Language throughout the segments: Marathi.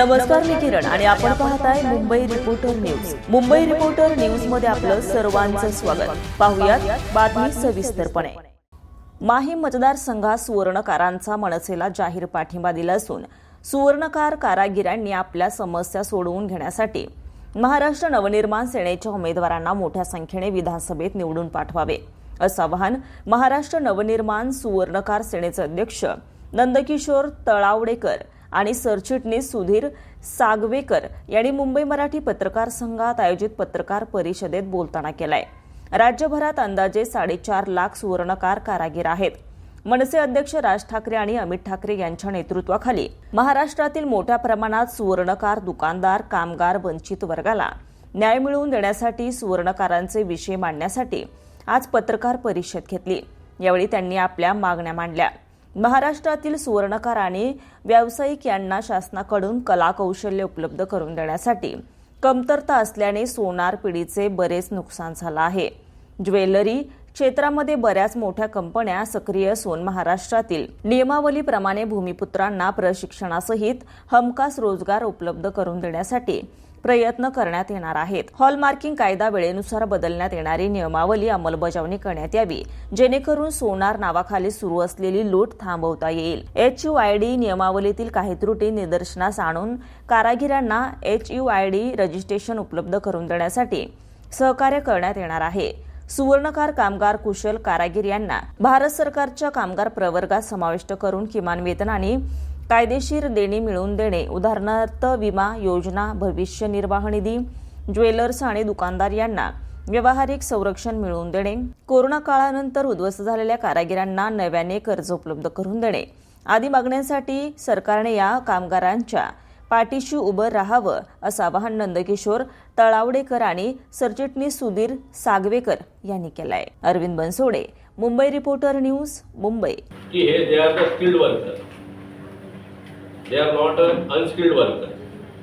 नमस्कार मी किरण. आणि आपण पाहताय Mumbai reporter news Mumbai reporter न्यूजमध्ये आपलं सर्वांचं स्वागत. पाहुयात बातमी सविस्तरपणे. माही मतदारसंघात सुवर्णकारांचा मनसेला जाहीर पाठिंबा दिला असून सुवर्णकार कारागिरांनी आपल्या समस्या सोडवून घेण्यासाठी महाराष्ट्र नवनिर्माण सेनेच्या उमेदवारांना मोठ्या संख्येने विधानसभेत निवडून पाठवावे. असं आवाहन महाराष्ट्र नवनिर्माण सुवर्णकार सेनेचे अध्यक्ष नंदकिशोर तळावडेकर आणि सरचिटणीस सुधीर सागवेकर यांनी मुंबई मराठी पत्रकार संघात आयोजित पत्रकार परिषदेत बोलताना केलाय. राज्यभरात अंदाजे साडेचार लाख सुवर्णकार कारागीर आहेत. मनसे अध्यक्ष राज ठाकरे आणि अमित ठाकरे यांच्या नेतृत्वाखाली महाराष्ट्रातील मोठ्या प्रमाणात सुवर्णकार दुकानदार कामगार वंचित वर्गाला न्याय मिळवून देण्यासाठी सुवर्णकारांचे विषय मांडण्यासाठी आज पत्रकार परिषद घेतली. यावेळी त्यांनी आपल्या मागण्या मांडल्या. महाराष्ट्रातील सुवर्णकार आणि व्यावसायिक यांना शासनाकडून कलाकौशल्य उपलब्ध करून देण्यासाठी कमतरता असल्याने सोनार पिढीचे बरेच नुकसान झालं आहे. ज्वेलरी क्षेत्रामध्ये बऱ्याच मोठ्या कंपन्या सक्रिय असून महाराष्ट्रातील नियमावलीप्रमाणे भूमिपुत्रांना प्रशिक्षणासहित हमखास रोजगार उपलब्ध करून देण्यासाठी प्रयत्न करण्यात येणार आहेत. हॉलमार्किंग कायदा वेळेनुसार बदलण्यात येणारी नियमावली अंमलबजावणी करण्यात यावी जेणेकरून सोनार नावाखाली सुरू असलेली लूट थांबवता येईल. एच यू आय डी नियमावलीतील काही त्रुटी निदर्शनास आणून कारागिरांना H U I D registration उपलब्ध करून देण्यासाठी सहकार्य करण्यात येणार आहे. सुवर्णकार कामगार कुशल कारागीर यांना भारत सरकारच्या कामगार प्रवर्गात समाविष्ट करून किमान वेतन आणि कायदेशीर देणी मिळवून देणे उदाहरणार्थ विमा योजना भविष्य निर्वाह निधी ज्वेलर्स आणि दुकानदार यांना व्यावहारिक संरक्षण मिळवून देणे कोरोना काळानंतर उद्ध्वस्त झालेल्या कारागिरांना नव्याने कर्ज उपलब्ध करून देणे आदी मागण्यांसाठी सरकारने या कामगारांच्या पाठीशी उभं राहावं असं आवाहन नंदकिशोर तळावडेकर आणि सरचिटणीस सुधीर सागवेकर यांनी केलंय. Arvind Bansode Mumbai reporter news Mumbai. की हे they are the skilled worker they are not a unskilled worker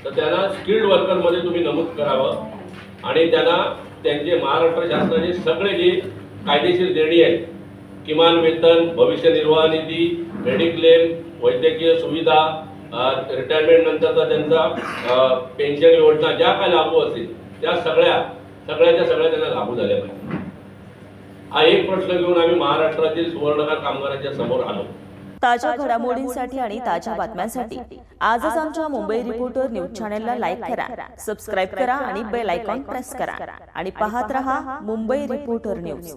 तर त्यांना स्किल्ड वर्करमध्ये तुम्ही नमूद करावं आणि त्यांना त्यांचे महाराष्ट्र शासनाचे सगळे जे कायदेशीर देणी आहेत किमान वेतन भविष्य निर्वाह निधी मेडिक्लेम वैद्यकीय सुविधा रिटायरमेंट नंतरचा त्यांचा पेन्शन योजना ज्या काय लागू असतील त्या सगळ्या सगळ्याच्या सगळ्या त्यांना लागू झाल्या पाहिजे. हा एक प्रश्न घेऊन आम्ही महाराष्ट्रातील सुवर्णकार कामगारांच्या समोर आलो. ताज्या घडामोडींसाठी आणि ताज्या बातम्यांसाठी आजच आमच्या मुंबई रिपोर्टर न्यूज चॅनलला लाईक करा सबस्क्राईब करा आणि बेल आयकॉन प्रेस करा. आणि पाहत रहा मुंबई रिपोर्टर न्यूज.